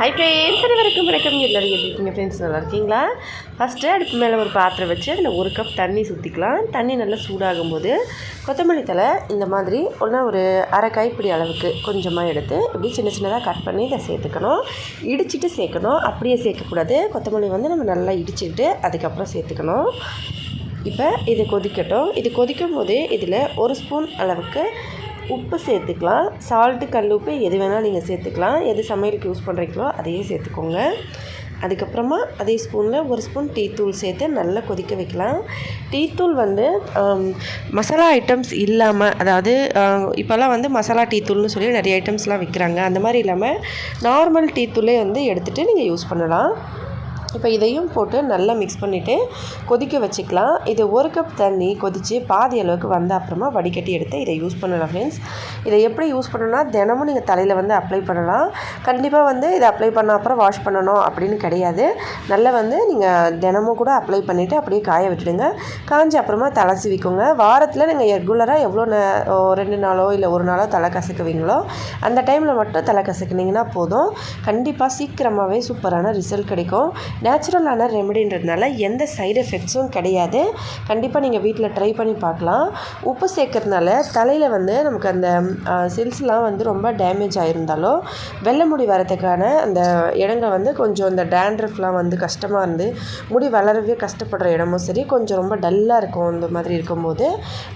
Hi friends அனைவருக்கும் வணக்கம் எல்லோரும் எப்படி இருக்கீங்க ஃப்ரெண்ட்ஸ் நல்லா இருக்கீங்களா? ஃபஸ்ட்டு அடுப்பு மேலே ஒரு பாத்திரம் வச்சு அதில் ஒரு கப் தண்ணி சுற்றிக்கலாம் தண்ணி நல்லா சூடாகும் போது கொத்தமல்லி தலை இந்த மாதிரி ஒன்றா ஒரு அரை கைப்பிடி அளவுக்கு கொஞ்சமாக எடுத்து இப்படி சின்ன சின்னதாக கட் பண்ணி இதை சேர்த்துக்கணும். இடிச்சிட்டு சேர்க்கணும். அப்படியே சேர்க்கக்கூடாது. கொத்தமல்லி வந்து நம்ம நல்லா இடிச்சுக்கிட்டு அதுக்கப்புறம் சேர்த்துக்கணும். இப்போ இது கொதிக்கட்டும். இது கொதிக்கும் போது இதில் ஒரு ஸ்பூன் அளவுக்கு உப்பு சேர்த்துக்கலாம். சால்ட்டு கல் உப்பு எது வேணால் நீங்கள் சேர்த்துக்கலாம். எது சமையலுக்கு யூஸ் பண்ணுறீங்களோ அதையே சேர்த்துக்கோங்க. அதுக்கப்புறமா அதே ஸ்பூனில் ஒரு ஸ்பூன் டீத்தூள் சேர்த்து நல்லா கொதிக்க வைக்கலாம். டீத்தூள் வந்து மசாலா ஐட்டம்ஸ் இல்லாமல் அதாவது இப்போல்லாம் வந்து மசாலா டீத்தூள்னு சொல்லி நிறைய ஐட்டம்ஸ்லாம் விற்கிறாங்க அந்த மாதிரி இல்லாமல் நார்மல் டீத்தூளே வந்து எடுத்துகிட்டு நீங்கள் யூஸ் பண்ணலாம். இப்போ இதையும் போட்டு நல்லா மிக்ஸ் பண்ணிவிட்டு கொதிக்க வச்சுக்கலாம். இது ஒரு கப் தண்ணி கொதித்து பாதி அளவுக்கு வந்த அப்புறமா வடிகட்டி எடுத்து இதை யூஸ் பண்ணலாம் ஃப்ரெண்ட்ஸ் இதை எப்படி யூஸ் பண்ணணும்னா தினமும் நீங்கள் தலையில் வந்து அப்ளை பண்ணலாம். கண்டிப்பாக வந்து இதை அப்ளை பண்ண அப்புறம் வாஷ் பண்ணணும் அப்படின்னு கிடையாது. நல்லா வந்து நீங்கள் தினமும் கூட அப்ளை பண்ணிவிட்டு அப்படியே காய விட்டுடுங்க. காஞ்சி அப்புறமா தலை சீவிக்கோங்க. வாரத்தில் நீங்கள் ரெகுலராக எவ்வளோ நே ரெண்டு நாளோ இல்லை ஒரு நாளோ தலை கசக்குவீங்களோ அந்த டைமில் மட்டும் தலை கசக்குனீங்கன்னா போதும். கண்டிப்பாக சீக்கிரமாகவே சூப்பரான ரிசல்ட் கிடைக்கும். நேச்சுரலான ரெமெடின்றதுனால எந்த சைடு எஃபெக்ட்ஸும் கிடையாது. கண்டிப்பாக நீங்கள் வீட்டில் ட்ரை பண்ணி பார்க்கலாம். உப்பு சேர்க்கறதுனால தலையில் வந்து நமக்கு அந்த சில்ஸ்லாம் வந்து ரொம்ப டேமேஜ் ஆகிருந்தாலோ வெள்ளை முடி வரதுக்கான அந்த இடங்கள் வந்து கொஞ்சம் இந்த டேண்ட்ரஃப்லாம் வந்து கஷ்டமாக இருந்து முடி வளரவே கஷ்டப்படுற இடமும் சரி கொஞ்சம் ரொம்ப டல்லாக இருக்கும் இந்த மாதிரி இருக்கும்போது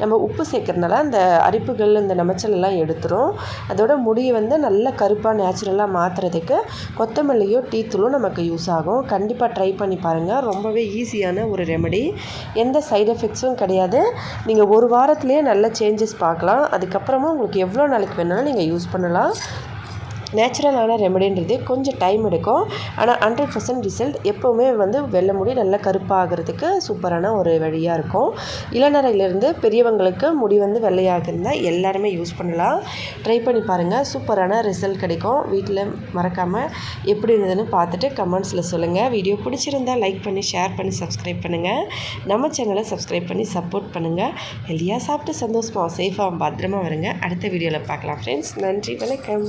நம்ம உப்பு சேர்க்கறதுனால அந்த அரிப்புகள் இந்த நமைச்சலெல்லாம் எடுத்துரும். அதோட முடியை வந்து நல்ல கருப்பாக நேச்சுரலாக மாற்றுறதுக்கு கொத்தமல்லியும் டீத்தூளும் நமக்கு யூஸ் ஆகும். கண்டிப்பாக கண்டிப்பாக ட்ரை பண்ணி பாருங்கள் ரொம்பவே ஈஸியான ஒரு ரெமெடி எந்த சைடு எஃபெக்ட்ஸும் கிடையாது. நீங்கள் ஒரு வாரத்துலேயே நல்ல சேஞ்சஸ் பார்க்கலாம். அதுக்கப்புறமா உங்களுக்கு எவ்வளோ நாளைக்கு வேணாலும் நீங்கள் யூஸ் பண்ணலாம். நேச்சுரலான ரெமடின்றது கொஞ்சம் டைம் எடுக்கும். ஆனால் ஹண்ட்ரட் பர்சன்ட் ரிசல்ட் எப்போவுமே வந்து வெள்ளை முடி நல்லா கருப்பாகிறதுக்கு சூப்பரான ஒரு வழியாக இருக்கும். இளநரையிலேருந்து பெரியவங்களுக்கு முடி வந்து வெள்ளையாகிறதா எல்லாருமே யூஸ் பண்ணலாம். ட்ரை பண்ணி பாருங்கள் சூப்பரான ரிசல்ட் கிடைக்கும். வீட்டில் மறக்காமல் எப்படி இருந்ததுன்னு பார்த்துட்டு கமெண்ட்ஸில் சொல்லுங்கள் வீடியோ பிடிச்சிருந்தா லைக் பண்ணி ஷேர் பண்ணி சப்ஸ்கிரைப் பண்ணுங்கள் நம்ம சேனலை சப்ஸ்கிரைப் பண்ணி சப்போர்ட் பண்ணுங்கள் ஹெல்தியாக சாப்பிட்டு சந்தோஷமாக சேஃபாக பத்திரமா வருங்க. அடுத்த வீடியோவில் பார்க்கலாம். ஃப்ரெண்ட்ஸ் நன்றி வணக்கம்.